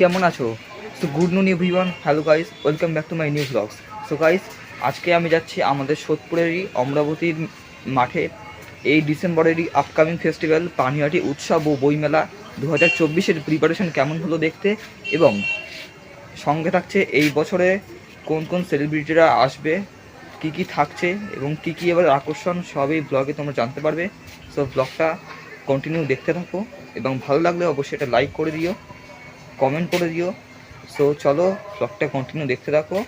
কেমন আছো? So good noon everyone hello guys welcome back to my new blogs so guys আজকে আমি যাচ্ছি আমাদের সোদপুরেরই অমরাবতীর মাঠে। এই ডিসেম্বরেরই আপকামিং ফেস্টিভ্যাল পানিহাটি উৎসব ও বইমেলা দু হাজার চব্বিশের প্রিপারেশন কেমন হলো দেখতে এবং সঙ্গে থাকছে এই বছরে কোন কোন সেলিব্রিটিরা আসবে, কি কি থাকছে এবং কি কি এবার আকর্ষণ, সব এই ব্লগে তোমরা জানতে পারবে। সো ব্লগটা কন্টিনিউ দেখতে থাকো এবং ভালো লাগলে অবশ্যই এটা লাইক করে দিও। কমেন্ট করে দিও। সো চলো ব্লগটা কন্টিনিউ দেখতে থাকো।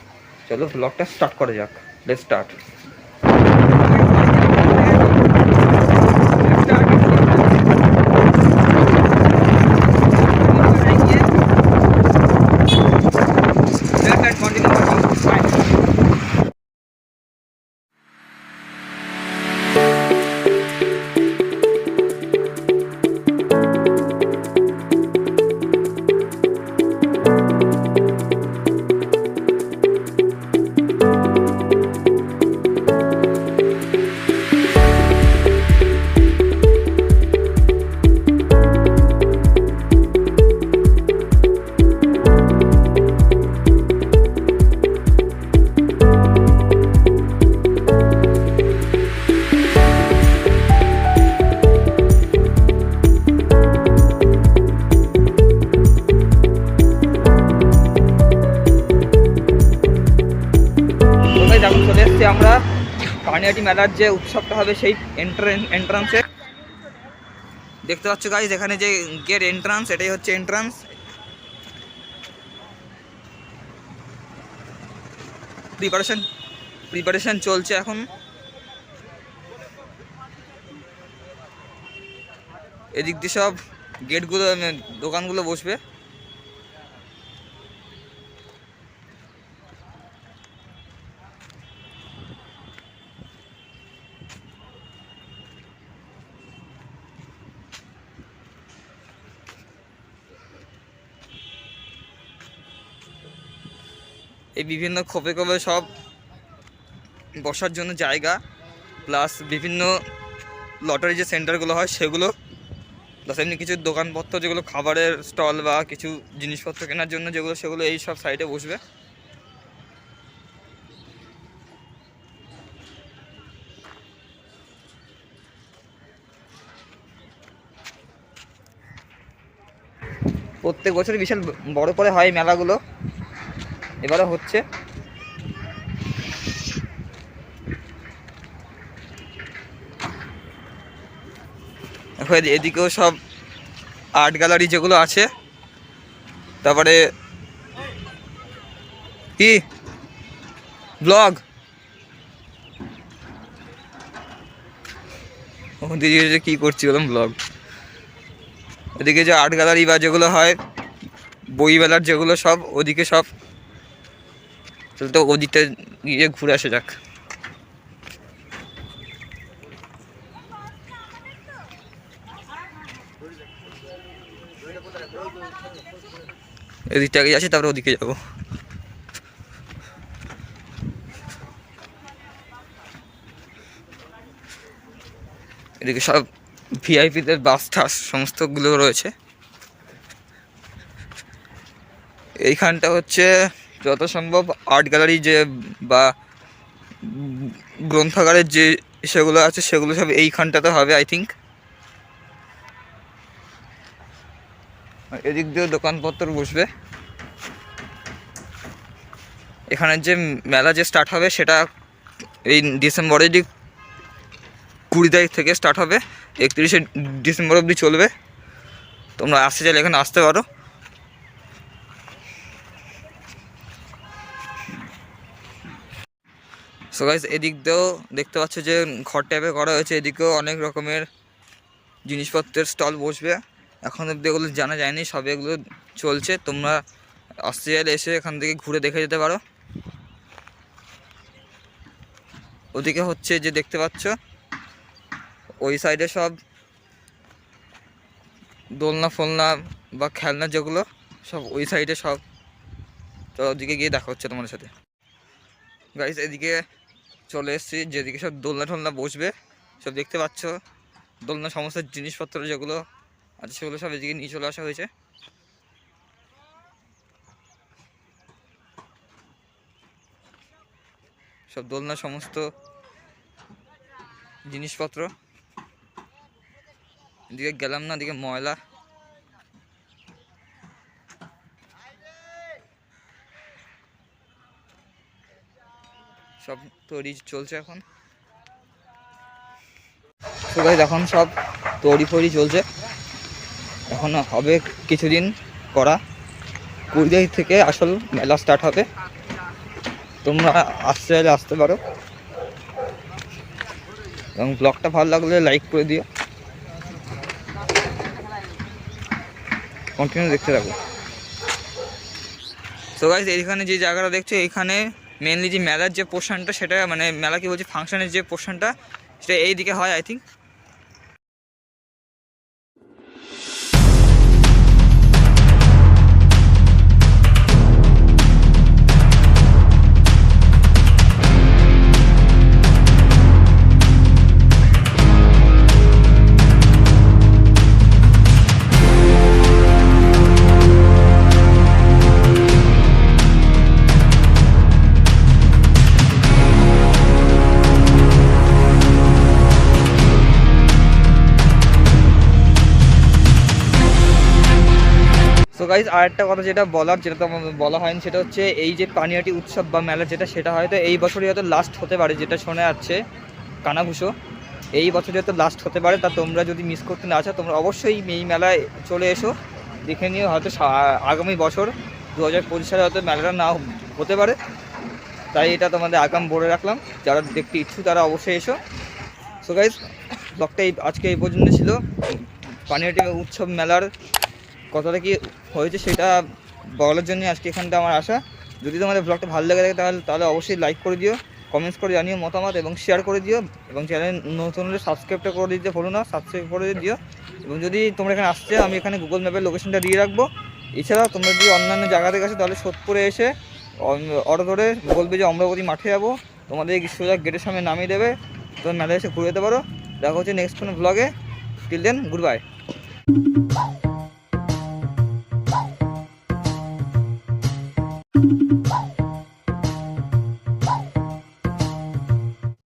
চলো ব্লগটা স্টার্ট করা যাক। লেট স্টার্ট পানিহাটি মেলার যে উৎসবটা হবে সেই এন্ট্রান্সে দেখতে পাচ্ছ গাইজ এখানে যে গেট এন্ট্রান্স এটাই হচ্ছে এন্ট্রান্স প্রিপারেশন প্রিপারেশন চলছে এখন। এদিক দিয়ে সব গেটগুলো দোকানগুলো বসবে। এই বিভিন্ন খোপে খোপে সব বসার জন্য জায়গা, প্লাস বিভিন্ন লটারি যে সেন্টারগুলো হয় সেগুলো, প্লাস এমনি কিছু দোকানপত্র যেগুলো খাবারের স্টল বা কিছু জিনিসপত্র কেনার জন্য যেগুলো সেগুলো এই সব সাইডে বসবে। প্রত্যেক বছর বিশাল বড় করে হয় মেলাগুলো। এবারে হচ্ছে। এদিকেও সব আর্ট গ্যালারি যেগুলো আছে, তারপরে কি? ব্লগ। দিদি কী করছি বললাম ব্লগ। এদিকে যে আর্ট গ্যালারি বা যেগুলো হয় বই মেলার যেগুলো সব, ওদিকে সব চল তো ওদিকটা গিয়ে ঘুরে আসা যাক। এদিকটা আগে যাচ্ছি তারপরে ওদিকে যাব। এদিকে সব ভিআইপিদের বাস টাস সমস্তগুলো রয়েছে। এইখানটা হচ্ছে যত সম্ভব আর্ট গ্যালারি যে বা গ্রন্থাগারের যে সেগুলো আছে, সেগুলো সব এইখানটাতে হবে আই থিঙ্ক এদিক দিয়ে দোকানপত্র বসবে। এখানে যে মেলা যে স্টার্ট হবে, সেটা এই ডিসেম্বরেরই কুড়ি তারিখ থেকে স্টার্ট হবে, একত্রিশে ডিসেম্বর অবধি চলবে। তোমরা আসতে চাইলে এখানে আসতে পারো। সো গাইস এদিক দিয়েও দেখতে পাচ্ছ যে ঘর টাইপের করা হয়েছে। এদিকেও অনেক রকমের জিনিসপত্রের স্টল বসবে। এখন অব্দি এগুলো জানা যায়নি, সবে এগুলো চলছে। তোমরা চাইলে এসে এখান থেকে ঘুরে দেখে যেতে পারো। ওদিকে হচ্ছে যে দেখতে পাচ্ছ, ওই সাইডে সব দোলনা ফোলনা বা খেলনা যেগুলো, সব ওই সাইডে সব। তো ওদিকে গিয়ে দেখা হচ্ছে তোমাদের সাথে। গাইস এদিকে চলে এসেছি, যেদিকে সব দোলনা ঠোলনা বসবে, সব দেখতে পাচ্ছ। দোলনা সমস্ত জিনিসপত্র যেগুলো আছে সেগুলো সব এদিকে নিয়ে চলে আসা হয়েছে। সব দোলনা সমস্ত জিনিসপত্র। এদিকে গেলাম না, এদিকে ময়লা। সব তৈরি চলছে এখন। guys, এখন সব তৈরি ফরি চলছে। এখন হবে কিছুদিন করা। কুড়ি তারিখ থেকে আসল মেলা স্টার্ট হবে। তোমরা আসতে চাইলে আসতে পারো। এবং ব্লগটা ভালো লাগলে লাইক করে দিও। কন্টিনিউ দেখতে থাকো। সো গাইজ এইখানে যে জায়গাটা দেখছ এইখানে মেনলি যে মেলার যে পোর্শনটা সেটা মানে মেলা কি বলছি ফাংশনের যে পোর্শনটা সেটা এই দিকে হয় আই থিঙ্ক গাইজ আরেকটা কথা যেটা বলার, যেটা তো বলা হয়নি, সেটা হচ্ছে এই যে পানিয়াটি উৎসব বা মেলা যেটা, সেটা হয়তো এই বছরই হয়তো লাস্ট হতে পারে, যেটা শোনা যাচ্ছে কানাঘুষো। এই বছর হয়তো লাস্ট হতে পারে, তা তোমরা যদি মিস করতে না চাও, তোমরা অবশ্যই এই মেলায় চলে এসো। দেখে নিও হয়তো আগামী বছর দু হাজার পঁচিশ সালে হয়তো মেলাটা না হতে পারে। তাই এটা তোমাদের আগাম বলে রাখলাম। যারা দেখতে ইচ্ছুক, তারা অবশ্যই এসো। সো গাইজ ব্লগটা আজকে এই পর্যন্ত ছিল। পানিয়াটি উৎসব মেলার কতটা কি হয়েছে সেটা বলার জন্য আজকে এখানটা আমার আসা যদি তোমাদের ব্লগটা ভালো লেগে থাকে তাহলে তাহলে অবশ্যই লাইক করে দিও কমেন্টস করে জানিও মতামত এবং শেয়ার করে দিও এবং চ্যানেল নতুন হলে সাবস্ক্রাইবটা করে দিতে ভুলো না সাবস্ক্রাইব করে দিও। এবং যদি তোমরা এখানে আসছে, আমি এখানে গুগল ম্যাপের লোকেশনটা দিয়ে রাখব। এছাড়াও তোমরা যদি অন্যান্য জায়গা থেকে আসো তাহলে সোদপুরে এসে অটো ধরে বলবে যে অমরাবতী মাঠে যাব। তোমাদের এই সোজা গেটের সামনে নামিয়ে দেবে। তোমরা মেলায় এসে ঘুরে যেতে পারো। দেখা হচ্ছে নেক্সট কোনো ব্লগে টিল দেন গুড বাই